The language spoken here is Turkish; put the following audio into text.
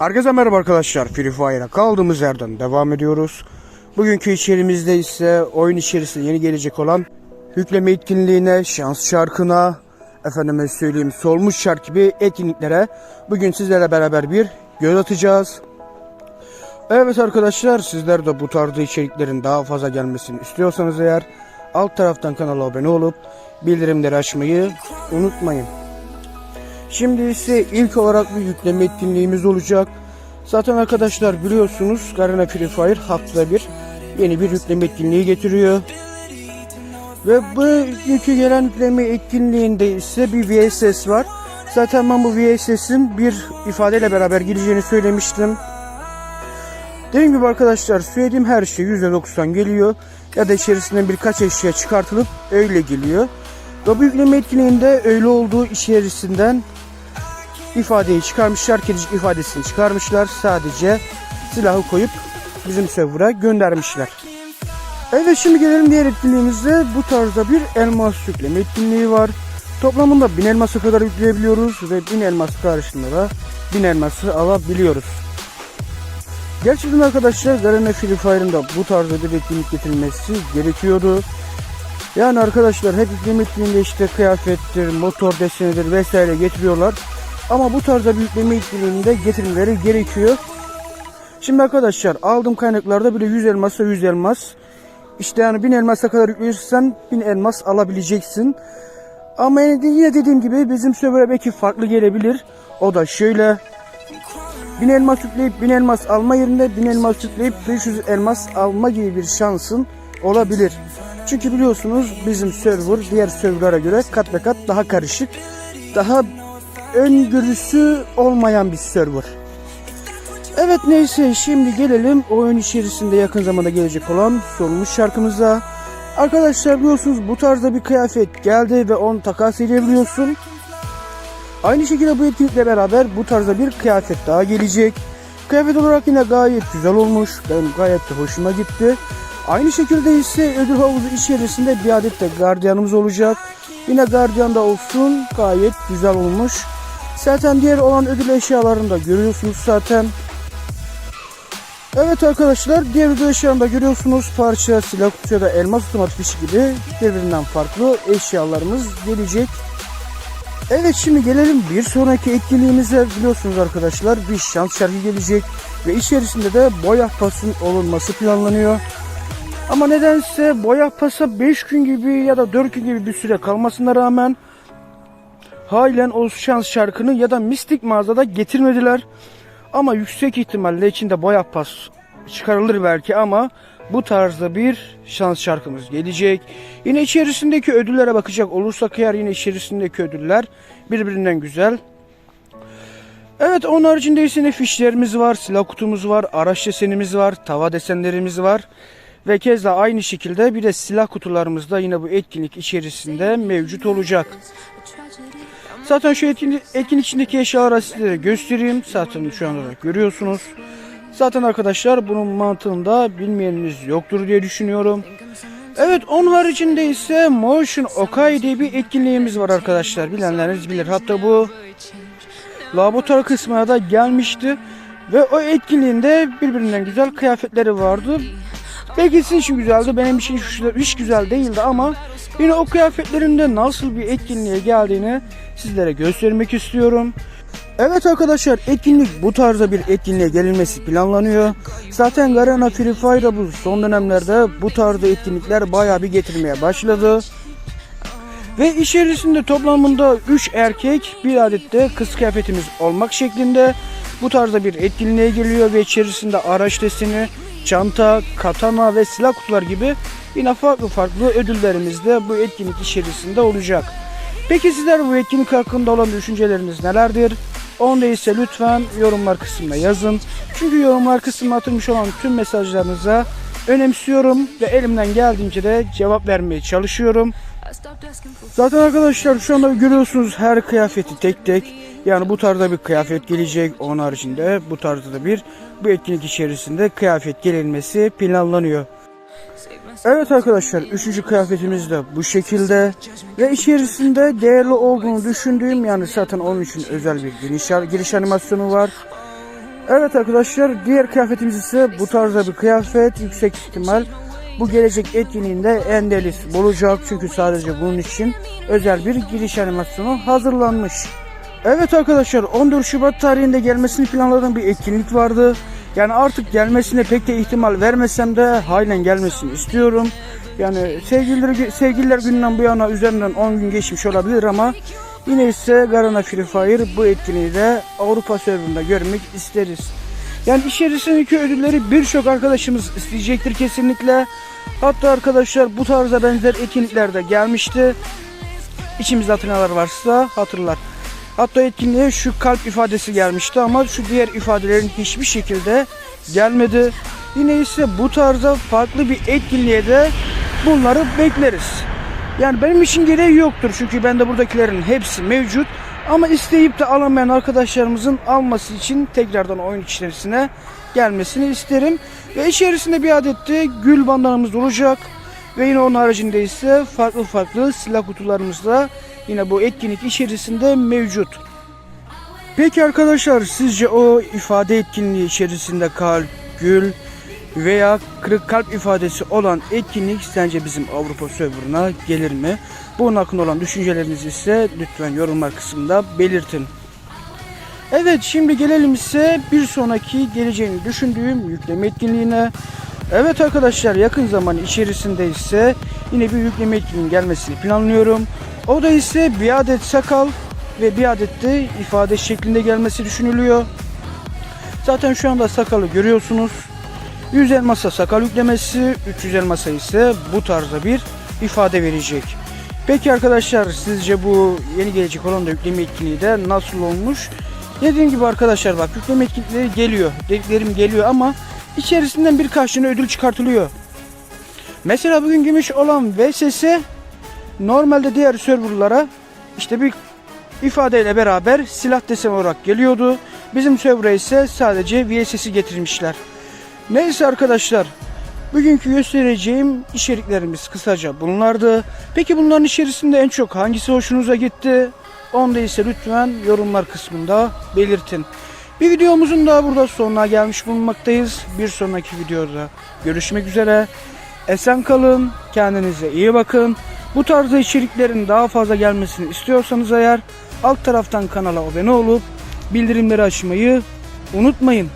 Herkese merhaba arkadaşlar. Free Fire'a kaldığımız yerden devam ediyoruz. Bugünkü içerimizde ise oyun içerisinde yeni gelecek olan yükleme etkinliğine, şans şarkına, efendime söyleyeyim solmuş şark gibi etkinliklere bugün sizlerle beraber bir göz atacağız. Evet arkadaşlar sizler de bu tarzda içeriklerin daha fazla gelmesini istiyorsanız eğer alt taraftan kanala abone olup bildirimleri açmayı unutmayın. Şimdi ise ilk olarak bir yükleme etkinliğimiz olacak. Zaten arkadaşlar biliyorsunuz Garena Free Fire haftada bir yeni bir yükleme etkinliği getiriyor. Ve bu bugünkü gelen yükleme etkinliğinde ise bir VSS var. Zaten ben bu VSS'in bir ifadeyle beraber gireceğini söylemiştim. Dediğim gibi arkadaşlar söylediğim her şey %90 geliyor. Ya da içerisinden birkaç eşya çıkartılıp öyle geliyor. Ve bu yükleme etkinliğinde öyle olduğu içerisinden ifadeyi çıkarmışlar. Kedicik ifadesini çıkarmışlar. Sadece silahı koyup bizim server'a göndermişler. Evet şimdi gelelim diğer etkinliğimizde. Bu tarzda bir elmas yükleme etkinliği var. Toplamında 1000 elmasa kadar yükleyebiliyoruz ve 1000 elmas karşılığında da 1000 elması alabiliyoruz. Gerçekten arkadaşlar Garena Free Fire'ın da bu tarzda bir etkinlik getirilmesi gerekiyordu. Yani arkadaşlar hep etkinliğinde işte kıyafettir, motor desenidir vesaire getiriyorlar. Ama bu tarzda bir yükleme etkinliğinde getirilmeleri gerekiyor. Şimdi arkadaşlar aldığım kaynaklarda bile 100 elmasa 100 elmas. İşte yani 1000 elmasa kadar yüklüyorsan 1000 elmas alabileceksin. Ama yine dediğim gibi bizim server'a belki farklı gelebilir. O da şöyle. 1000 elmas yükleyip 1000 elmas alma yerine 1000 elmas yükleyip 500 elmas alma gibi bir şansın olabilir. Çünkü biliyorsunuz bizim server diğer serverlara göre kat be kat daha karışık. Daha öngörüsü olmayan bir server. Evet neyse şimdi gelelim oyun içerisinde yakın zamanda gelecek olan sorulmuş şarkımıza. Arkadaşlar biliyorsunuz bu tarzda bir kıyafet geldi ve onu takas edebiliyorsun. Aynı şekilde bu etkinlikle beraber bu tarzda bir kıyafet daha gelecek. Kıyafet olarak yine gayet güzel olmuş. Benim gayet de hoşuma gitti. Aynı şekilde ise ödül havuzu içerisinde bir adet de gardiyanımız olacak. Yine gardiyan da olsun gayet güzel olmuş. Zaten diğer olan ödül eşyalarını da görüyorsunuz zaten. Evet arkadaşlar diğer ödül eşyalarını da görüyorsunuz. Parça, silah kutusu ya da elmas otomatik fişi gibi birbirinden farklı eşyalarımız gelecek. Evet şimdi gelelim bir sonraki etkinliğimize biliyorsunuz arkadaşlar bir şans şarkı gelecek ve içerisinde de boya pasın olunması planlanıyor. Ama nedense boya pasa 5 gün gibi ya da 4 gün gibi bir süre kalmasına rağmen halen o şans şarkını ya da mistik mağazada getirmediler. Ama yüksek ihtimalle içinde boya pas çıkarılır belki ama bu tarzda bir şans şarkımız gelecek. Yine içerisindeki ödüllere bakacak olursak eğer yine içerisindeki ödüller birbirinden güzel. Evet onun haricinde ise fişlerimiz var, silah kutumuz var, araç desenimiz var, tava desenlerimiz var. Ve keza aynı şekilde bir de silah kutularımız da yine bu etkinlik içerisinde mevcut olacak. Zaten şu etkinlik, etkinlik içindeki eşyaları size göstereyim. Zaten şu anda da görüyorsunuz. Zaten arkadaşlar bunun mantığını da bilmeyeniniz yoktur diye düşünüyorum. Evet onun haricinde ise Motion Okai diye bir etkinliğimiz var arkadaşlar. Bilenleriniz bilir. Hatta bu laboratuvar kısmına da gelmişti. Ve o etkinliğinde birbirinden güzel kıyafetleri vardı. Sizin için güzeldi. Benim için hiç, hiç güzel değildi ama yine o kıyafetlerin de nasıl bir etkinliğe geldiğini sizlere göstermek istiyorum. Evet arkadaşlar etkinlik bu tarzda bir etkinliğe gelinmesi planlanıyor. Zaten Garena Free Fire'da bu son dönemlerde bu tarzda etkinlikler bayağı bir getirmeye başladı. Ve içerisinde toplamında 3 erkek bir adet de kız kıyafetimiz olmak şeklinde bu tarzda bir etkinliğe geliyor ve içerisinde araç deseni, çanta, katana ve silah kutular gibi yine farklı farklı ödüllerimiz de bu etkinlik içerisinde olacak. Peki sizler bu etkinlik hakkında olan düşünceleriniz nelerdir? Onu da ise lütfen yorumlar kısmına yazın. Çünkü yorumlar kısmına atılmış olan tüm mesajlarınıza önemsiyorum ve elimden geldiğince de cevap vermeye çalışıyorum. Zaten arkadaşlar şu anda görüyorsunuz her kıyafeti tek tek. Yani bu tarzda bir kıyafet gelecek. Onun haricinde bu tarzda da bir bu etkinlik içerisinde kıyafet gelinmesi planlanıyor. Evet arkadaşlar üçüncü kıyafetimiz de bu şekilde ve içerisinde değerli olduğunu düşündüğüm yani zaten onun için özel bir giriş, giriş animasyonu var. Evet arkadaşlar diğer kıyafetimiz ise bu tarzda bir kıyafet yüksek ihtimal bu gelecek etkinliğinde endelis olacak çünkü sadece bunun için özel bir giriş animasyonu hazırlanmış. Evet arkadaşlar 14 Şubat tarihinde gelmesini planladığım bir etkinlik vardı. Yani artık gelmesine pek de ihtimal vermesem de halen gelmesini istiyorum. Yani sevgililer, sevgililer gününden bu yana üzerinden 10 gün geçmiş olabilir ama yine ise Garana Free Fire bu etkinliği de Avrupa serverında görmek isteriz. Yani içerisindeki ödülleri birçok arkadaşımız isteyecektir kesinlikle. Hatta arkadaşlar bu tarza benzer etkinliklerde gelmişti. İçimizde hatırlayanlar varsa hatırlar. Hatta etkinliğe şu kalp ifadesi gelmişti ama şu diğer ifadelerin hiçbir şekilde gelmedi. Yine ise bu tarzda farklı bir etkinliğe de bunları bekleriz. Yani benim için gereği yoktur çünkü bende buradakilerin hepsi mevcut. Ama isteyip de alamayan arkadaşlarımızın alması için tekrardan oyun içerisine gelmesini isterim. Ve içerisinde bir adet de gül bandanımız olacak. Ve yine onun haricinde ise farklı farklı silah kutularımız da yine bu etkinlik içerisinde mevcut. Peki arkadaşlar sizce o ifade etkinliği içerisinde kalp, gül veya kırık kalp ifadesi olan etkinlik sence bizim Avrupa serverına gelir mi? Bunun hakkında olan düşüncelerinizi ise lütfen yorumlar kısmında belirtin. Evet şimdi gelelim ise bir sonraki geleceğini düşündüğüm yükleme etkinliğine. Evet arkadaşlar yakın zaman içerisinde ise yine bir yükleme etkinliğinin gelmesini planlıyorum. O da ise bir adet sakal ve bir adet de ifade şeklinde gelmesi düşünülüyor. Zaten şu anda sakalı görüyorsunuz. 100 elmasa sakal yüklemesi, 300 elmasa ise bu tarzda bir ifade verecek. Peki arkadaşlar sizce bu yeni gelecek olan da yükleme etkinliği de nasıl olmuş? Dediğim gibi arkadaşlar bak yükleme etkinlikleri geliyor. Dediklerim geliyor ama içerisinden birkaç tane ödül çıkartılıyor. Mesela bugün gümüş olan VSS normalde diğer serverlara işte bir ifadeyle beraber silah desen olarak geliyordu. Bizim server'a ise sadece VSS'i getirmişler. Neyse arkadaşlar bugünkü göstereceğim içeriklerimiz kısaca bunlardı. Peki bunların içerisinde en çok hangisi hoşunuza gitti? Onu da ise lütfen yorumlar kısmında belirtin. Bir videomuzun daha burada sonuna gelmiş bulunmaktayız. Bir sonraki videoda görüşmek üzere. Esen kalın, kendinize iyi bakın. Bu tarzda içeriklerin daha fazla gelmesini istiyorsanız eğer alt taraftan kanala abone olup bildirimleri açmayı unutmayın.